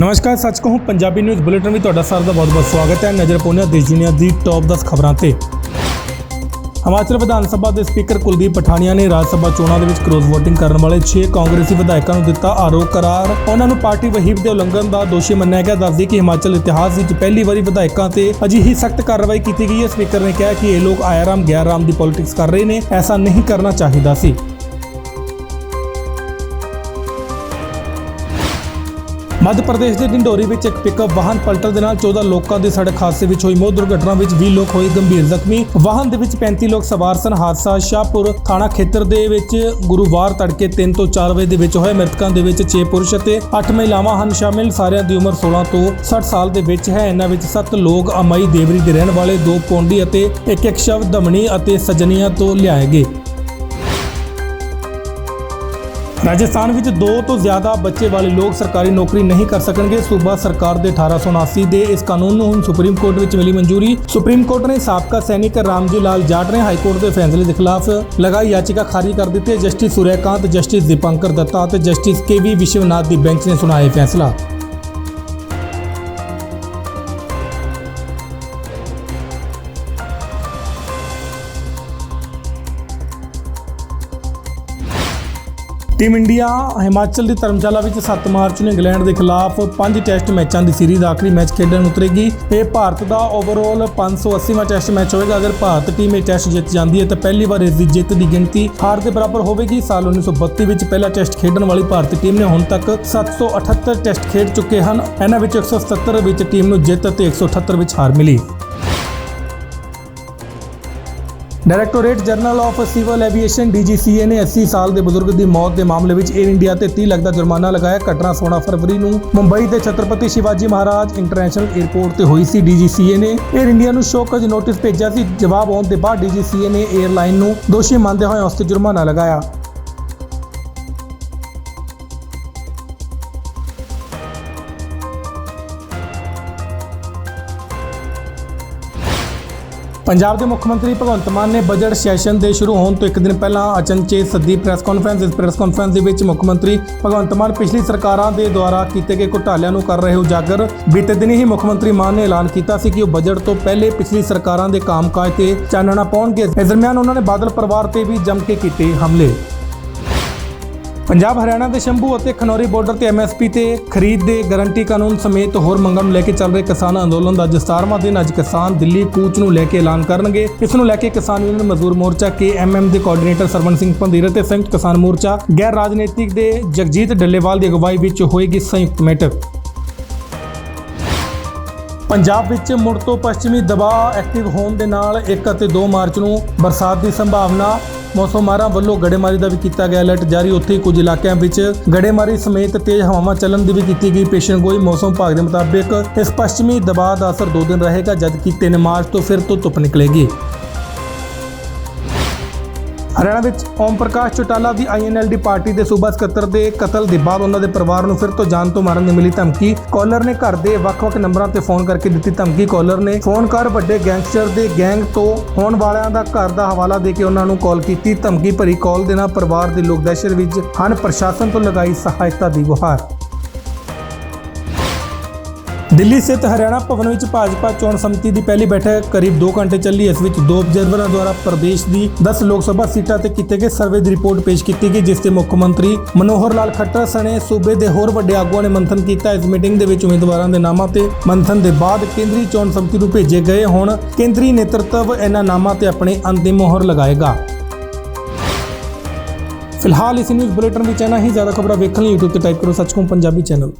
ਨਮਸਕਾਰ, ਸੱਚ ਕਹੂੰ, ਪੰਜਾਬੀ ਨਿਊਜ਼ ਬੁਲੇਟਿਨ ਵਿੱਚ ਤੁਹਾਡਾ ਸਾਰਿਆਂ ਦਾ ਬਹੁਤ-ਬਹੁਤ ਸਵਾਗਤ ਹੈ। ਨਜ਼ਰ ਪਾਉਂਦੇ ਹਾਂ ਦੇਸ਼ ਦੁਨੀਆ ਦੀ ਟੌਪ 10 ਖਬਰਾਂ ਤੇ। ਹਿਮਾਚਲ ਵਿਧਾਨ ਸਭਾ ਦੇ ਸਪੀਕਰ ਕੁਲਦੀਪ ਪਠਾਨੀਆ ਨੇ ਰਾਜ ਸਭਾ ਚੋਣਾਂ ਦੇ ਵਿੱਚ ਕਰੋਸ ਵੋਟਿੰਗ ਕਰਨ ਵਾਲੇ 6 ਕਾਂਗਰਸੀ ਵਿਧਾਇਕਾਂ ਨੂੰ ਦਿੱਤਾ ਆਰੋਪ ਕਰਾਰ। ਉਹਨਾਂ ਨੂੰ ਪਾਰਟੀ ਵਹੀਬ ਦੇ ਉਲੰਘਣ ਦਾ ਦੋਸ਼ੀ ਮੰਨਿਆ ਗਿਆ। ਦੱਸਦੀ ਕਿ ਹਿਮਾਚਲ ਇਤਿਹਾਸ ਵਿੱਚ ਪਹਿਲੀ ਵਾਰੀ ਵਿਧਾਇਕਾਂ ਤੇ ਅਜਿਹੀ ਸਖਤ ਕਾਰਵਾਈ ਕੀਤੀ ਗਈ ਹੈ। ਸਪੀਕਰ ਨੇ ਕਿਹਾ ਕਿ ਇਹ ਲੋਕ ਆਇਆਰਾਮ ਗਿਆਰਾਮ ਦੀ ਪੋਲਿਟਿਕਸ ਕਰ ਰਹੇ ਨੇ। ਐਸਾ ਨਹੀਂ ਕਰਨਾ ਚਾਹੀਦਾ ਸੀ। ਮੱਧ ਪ੍ਰਦੇਸ਼ ਦੇ ਢਿੰਡੋਰੀ ਵਿੱਚ ਇੱਕ ਪਿਕਅਪ ਵਾਹਨ ਪਲਟਣ ਦੇ ਨਾਲ 14 ਲੋਕਾਂ ਦੀ ਸੜਕ ਹਾਦਸੇ ਵਿੱਚ ਹੋਈ ਮੌਤ। ਦੁਰਘਟਨਾ ਵਿੱਚ 20 ਲੋਕ ਹੋਏ ਗੰਭੀਰ ਜ਼ਖਮੀ। ਵਾਹਨ ਦੇ ਵਿੱਚ 35 ਲੋਕ ਸਵਾਰ ਸਨ। ਹਾਦਸਾ ਸ਼ਾਹਪੁਰ ਥਾਣਾ ਖੇਤਰ ਦੇ ਵਿੱਚ ਗੁਰੂਵਾਰ ਤੜਕੇ 3 ਤੋਂ 4 ਵਜੇ ਦੇ ਵਿੱਚ ਹੋਇਆ। ਮ੍ਰਿਤਕਾਂ ਦੇ ਵਿੱਚ 6 ਪੁਰਸ਼ ਅਤੇ 8 ਮਹਿਲਾਵਾਂ ਹਨ ਸ਼ਾਮਿਲ। ਸਾਰਿਆਂ ਦੀ ਉਮਰ 16 ਤੋਂ 60 ਸਾਲ ਦੇ ਵਿੱਚ ਹੈ। ਇਹਨਾਂ ਵਿੱਚ 7 ਲੋਕ ਅਮਈ ਦੇਵਰੀ ਦੇ ਰਹਿਣ ਵਾਲੇ, ਦੋ ਪੌਂਡੀ ਅਤੇ ਇੱਕ ਇੱਕ ਸ਼ਵ ਦਮਣੀ ਅਤੇ ਸਜਨੀਆਂ ਤੋਂ ਲਿਆਏ ਗਏ। ਰਾਜਸਥਾਨ ਵਿੱਚ ਦੋ ਤੋਂ ਜ਼ਿਆਦਾ ਬੱਚੇ ਵਾਲੇ ਲੋਕ ਸਰਕਾਰੀ ਨੌਕਰੀ ਨਹੀਂ ਕਰ ਸਕਣਗੇ। ਸੂਬਾ ਸਰਕਾਰ ਦੇ 1879 ਦੇ ਇਸ ਕਾਨੂੰਨ ਨੂੰ ਹੁਣ ਸੁਪਰੀਮ ਕੋਰਟ ਵਿੱਚ ਮਿਲੀ ਮਨਜ਼ੂਰੀ। ਸੁਪਰੀਮ ਕੋਰਟ ਨੇ ਸਾਬਕਾ ਸੈਨਿਕ ਰਾਮਜੀ ਲਾਲ ਜਾਟ ਨੇ ਹਾਈ ਕੋਰਟ ਦੇ ਫੈਸਲੇ ਦੇ ਖਿਲਾਫ ਲਗਾਈ ਯਾਚੀਕਾ ਖਾਰਜ ਕਰ ਦਿੱਤੀ। ਹੈ ਜਸਟਿਸ ਸੂਰਿਆਕਾਂਤ ਜਸਟਿਸ ਦੀਪੰਕਰ ਦੱਤਾ ਅਤੇ ਜਸਟਿਸ ਕੇ ਵੀ ਵਿਸ਼ਵਨਾਥ ਦੀ ਬੈਂਚ ਨੇ ਸੁਣਾਇਆ ਇਹ ਫੈਸਲਾ। ਟੀਮ ਇੰਡੀਆ ਹਿਮਾਚਲ ਦੀ ਧਰਮਸ਼ਾਲਾ ਵਿੱਚ 7 ਮਾਰਚ ਨੂੰ ਇੰਗਲੈਂਡ ਦੇ ਖਿਲਾਫ 5 ਟੈਸਟ ਮੈਚਾਂ ਦੀ ਸੀਰੀਜ਼ ਆਖਰੀ ਮੈਚ ਖੇਡਣ ਉਤਰੇਗੀ। ਇਹ ਭਾਰਤ ਦਾ ਓਵਰਆਲ 580ਵਾਂ ਟੈਸਟ ਮੈਚ ਹੋਵੇਗਾ। ਅਗਰ ਭਾਰਤ ਟੀਮ ਇਹ ਟੈਸਟ ਜਿੱਤ ਜਾਂਦੀ ਹੈ ਤਾਂ ਪਹਿਲੀ ਵਾਰ ਇਸ ਦੀ ਜਿੱਤ ਦੀ ਗਿਣਤੀ ਹਾਰ ਦੇ ਬਰਾਬਰ ਹੋਵੇਗੀ। ਸਾਲ 1932 ਵਿੱਚ ਪਹਿਲਾ ਟੈਸਟ ਖੇਡਣ ਵਾਲੀ ਭਾਰਤੀ ਟੀਮ ਨੇ ਹੁਣ ਤੱਕ 778 ਟੈਸਟ ਖੇਡ ਚੁੱਕੇ ਹਨ। ਇਹਨਾਂ ਵਿੱਚ 177 ਵਿੱਚ ਟੀਮ ਨੂੰ ਜਿੱਤ ਅਤੇ 178 ਵਿੱਚ ਹਾਰ ਮਿਲੀ। Directorate general of civil aviation DGCA ਨੇ 80 ਸਾਲ ਦੇ ਬਜ਼ੁਰਗ ਦੀ ਮੌਤ ਦੇ ਮਾਮਲੇ ਵਿੱਚ ਏਅਰ ਇੰਡੀਆ ਤੇ 30 ਲੱਖ ਦਾ ਜੁਰਮਾਨਾ ਲਗਾਇਆ। ਘਟਨਾ 16 ਫਰਵਰੀ ਨੂੰ ਮੁੰਬਈ ਦੇ ਛਤਰਪਤੀ ਸ਼ਿਵਾਜੀ ਮਹਾਰਾਜ ਇੰਟਰਨੈਸ਼ਨਲ 에ਅਰਪੋਰਟ ਤੇ ਹੋਈ ਸੀ। ਡੀਜੀਸੀਏ ਨੇ ਏਅਰ ਇੰਡੀਆ ਨੂੰ ਸ਼ੋਕਜ ਨੋਟਿਸ ਭੇਜਿਆ ਸੀ। ਜਵਾਬ ਆਉਣ ਦੇ ਬਾਅਦ ਡੀਜੀਸੀਏ ਨੇ 에ਅਰਲਾਈਨ ਨੂੰ ਦੋਸ਼ੀ ਮੰਨਦੇ ਹੋਏ ਉਸ ਤੇ ਜੁਰਮਾਨਾ ਲਗਾਇਆ। ਪੰਜਾਬ ਦੇ ਮੁੱਖ ਮੰਤਰੀ ਭਗਵੰਤ ਮਾਨ ਨੇ ਬਜਟ ਸੈਸ਼ਨ ਦੇ ਸ਼ੁਰੂ ਹੋਣ ਤੋਂ ਇੱਕ ਦਿਨ ਪਹਿਲਾਂ ਅਚਨਚੇਤ ਸੱਦੀ ਪ੍ਰੈਸ ਕਾਨਫਰੰਸ, ਇਸ ਪ੍ਰੈਸ ਕਾਨਫਰੰਸ ਦੇ ਵਿੱਚ ਮੁੱਖ ਮੰਤਰੀ ਭਗਵੰਤ ਮਾਨ ਪਿਛਲੀ ਸਰਕਾਰਾਂ ਦੇ ਦੁਆਰਾ ਕੀਤੇ ਗਏ ਘੁਟਾਲਿਆਂ ਨੂੰ ਕਰ ਰਹੇ ਉਜਾਗਰ। ਬੀਤੇ ਦਿਨ ਹੀ ਮੁੱਖ ਮੰਤਰੀ ਮਾਨ ਨੇ ਐਲਾਨ ਕੀਤਾ ਸੀ ਕਿ ਉਹ ਬਜਟ ਤੋਂ ਪਹਿਲੇ ਪਿਛਲੀ ਸਰਕਾਰਾਂ ਦੇ ਕੰਮਕਾਜ ਤੇ ਚਾਨਣਾ ਪਾਉਣਗੇ। ਇਸ ਦਰਮਿਆਨ ਉਹਨਾਂ ਨੇ ਬਾਦਲ ਪਰਿਵਾਰ ਤੇ ਵੀ ਜੰਮ ਕੇ ਕੀਤੇ ਹਮਲੇ। ਪੰਜਾਬ, ਹਰਿਆਣਾ ਦੇ ਸ਼ੰਭੂ ਅਤੇ ਖਨੌਰੀ ਬਾਰਡਰ ਤੇ ਐਮਐਸਪੀ ਤੇ ਖਰੀਦ ਦੇ ਗਾਰੰਟੀ ਕਾਨੂੰਨ ਸਮੇਤ ਹੋਰ ਮੰਗਾਂ ਨੂੰ ਲੈ ਕੇ ਚੱਲ ਰਹੇ ਕਿਸਾਨ ਅੰਦੋਲਨ ਦਾ ਅੱਜ 17ਵਾਂ ਦਿਨ ਅੱਜ ਕਿਸਾਨ ਦਿੱਲੀ ਕੂਚ ਨੂੰ ਲੈ ਕੇ ਐਲਾਨ ਕਰਨਗੇ। ਇਸ ਨੂੰ ਲੈ ਕੇ ਕਿਸਾਨ ਯੂਨੀਅਨ ਮਜ਼ਦੂਰ ਮੋਰਚਾ KMM ਦੇ ਕੋਆਰਡੀਨੇਟਰ ਸਰਵਨ ਸਿੰਘ ਪੰਧੀਰ ਅਤੇ ਸੰਯੁਕਤ ਕਿਸਾਨ ਮੋਰਚਾ ਗੈਰ ਰਾਜਨੀਤਿਕ ਦੇ ਜਗਜੀਤ ਡੱਲੇਵਾਲ ਦੀ ਅਗਵਾਈ ਵਿੱਚ ਹੋਏਗੀ ਸੰਯੁਕਤ ਮੀਟਿੰਗ ਪੰਜਾਬ ਵਿੱਚ ਮੁੜ ਤੋਂ ਪੱਛਮੀ ਦਬਾਅ ਐਕਟਿਵ ਹੋਣ ਦੇ ਨਾਲ 1 ਅਤੇ 2 ਮਾਰਚ ਨੂੰ ਬਰਸਾਤ ਦੀ ਸੰਭਾਵਨਾ ਮੌਸਮ ਮਾਹਰਾਂ ਵੱਲੋਂ ਗੜੇਮਾਰੀ ਦਾ ਵੀ ਕੀਤਾ ਗਿਆ ਅਲਰਟ ਜਾਰੀ ਉੱਥੇ ਹੀ ਕੁਝ ਇਲਾਕਿਆਂ ਵਿੱਚ ਗੜੇਮਾਰੀ ਸਮੇਤ ਤੇਜ਼ ਹਵਾਵਾਂ ਚੱਲਣ ਦੀ ਵੀ ਕੀਤੀ ਗਈ ਪੇਸ਼ਨਗੋਈ। ਮੌਸਮ ਵਿਭਾਗ ਦੇ ਮੁਤਾਬਿਕ ਇਸ ਪੱਛਮੀ ਦਬਾਅ ਦਾ ਅਸਰ 2 ਦਿਨ ਰਹੇਗਾ, ਜਦਕਿ 3 ਮਾਰਚ ਤੋਂ ਫਿਰ ਤੋਂ ਧੁੱਪ ਨਿਕਲੇਗੀ। ਹਰਿਆਣਾ ਵਿੱਚ ਓਮ ਪ੍ਰਕਾਸ਼ ਚੌਟਾਲਾ ਦੀ ਆਈਐਨਐਲਡੀ ਪਾਰਟੀ ਦੇ ਸੂਬਾ ਸਕੱਤਰ ਦੇ ਕਤਲ ਦੇ ਬਾਅਦ ਉਹਨਾਂ ਦੇ ਪਰਿਵਾਰ ਨੂੰ ਫਿਰ ਤੋਂ ਜਾਨ ਤੋਂ ਮਾਰਨ ਦੀ ਮਿਲੀ ਧਮਕੀ। ਕਾਲਰ ਨੇ ਘਰ ਦੇ ਵੱਖ-ਵੱਖ ਨੰਬਰਾਂ ਤੇ ਫੋਨ ਕਰਕੇ ਦਿੱਤੀ ਧਮਕੀ। ਕਾਲਰ ਨੇ ਫੋਨ ਕਰ ਵੱਡੇ ਗੈਂਗਸਟਰ ਦੇ ਗੈਂਗ ਤੋਂ ਹੋਣ ਵਾਲਿਆਂ ਦਾ ਘਰ ਦਾ ਹਵਾਲਾ ਦੇ ਕੇ ਉਹਨਾਂ ਨੂੰ ਕਾਲ ਕੀਤੀ। ਧਮਕੀ ਭਰੀ ਕਾਲ ਦੇ ਨਾਲ ਪਰਿਵਾਰ ਦੇ ਲੋਕ ਦਹਿਸ਼ਤ ਵਿੱਚ ਹਨ। ਪ੍ਰਸ਼ਾਸਨ ਤੋਂ ਲਗਾਈ ਸਹਾਇਤਾ ਦੀ ਗੁਹਾਰ। ਦਿੱਲੀ ਸਥਿਤ ਹਰਿਆਣਾ ਭਵਨ ਵਿੱਚ ਭਾਜਪਾ ਚੋਣ ਸਮਿਤੀ ਦੀ ਪਹਿਲੀ ਬੈਠਕ ਕਰੀਬ 2 ਘੰਟੇ ਚੱਲੀ। ਇਸ ਵਿੱਚ ਦੋ ਅਬਜ਼ਰਵਰਾਂ ਦੁਆਰਾ ਪ੍ਰਦੇਸ਼ ਦੀ 10 ਲੋਕ ਸਭਾ ਸੀਟਾਂ ਤੇ ਕੀਤੇ ਗਏ ਸਰਵੇ ਦੀ ਰਿਪੋਰਟ ਪੇਸ਼ ਕੀਤੀ ਗਈ, ਜਿਸ ਤੇ ਮੁੱਖ ਮੰਤਰੀ ਮਨੋਹਰ ਲਾਲ ਖੱਟਰ ਸਣੇ ਸੂਬੇ ਦੇ ਹੋਰ ਵੱਡੇ ਆਗੂਆਂ ਨੇ ਮੰਥਨ ਕੀਤਾ। ਇਸ ਮੀਟਿੰਗ ਦੇ ਵਿੱਚ ਉਮੀਦਵਾਰਾਂ ਦੇ ਨਾਮਾਂ ਤੇ ਮੰਥਨ ਦੇ ਬਾਅਦ ਕੇਂਦਰੀ ਚੋਣ ਸਮਿਤੀ ਨੂੰ ਭੇਜੇ ਗਏ ਹੁਣ। ਕੇਂਦਰੀ ਨੇਤਰਤਵ ਇਹਨਾਂ ਨਾਮਾਂ ਤੇ ਆਪਣੇ ਅੰਤਿਮ ਮੋਹਰ ਲਗਾਏਗਾ। ਫਿਲਹਾਲ ਇਸ ਨਿਊਜ਼ ਬੁਲੇਟਿਨ ਵਿੱਚ ਇਨਾ ਹੀ। ਜ਼ਿਆਦਾ ਖਬਰਾਂ ਵੇਖਣ ਲਈ YouTube ਤੇ ਟਾਈਪ ਕਰੋ ਸੱਚਕੋ ਪੰਜਾਬੀ ਚੈਨਲ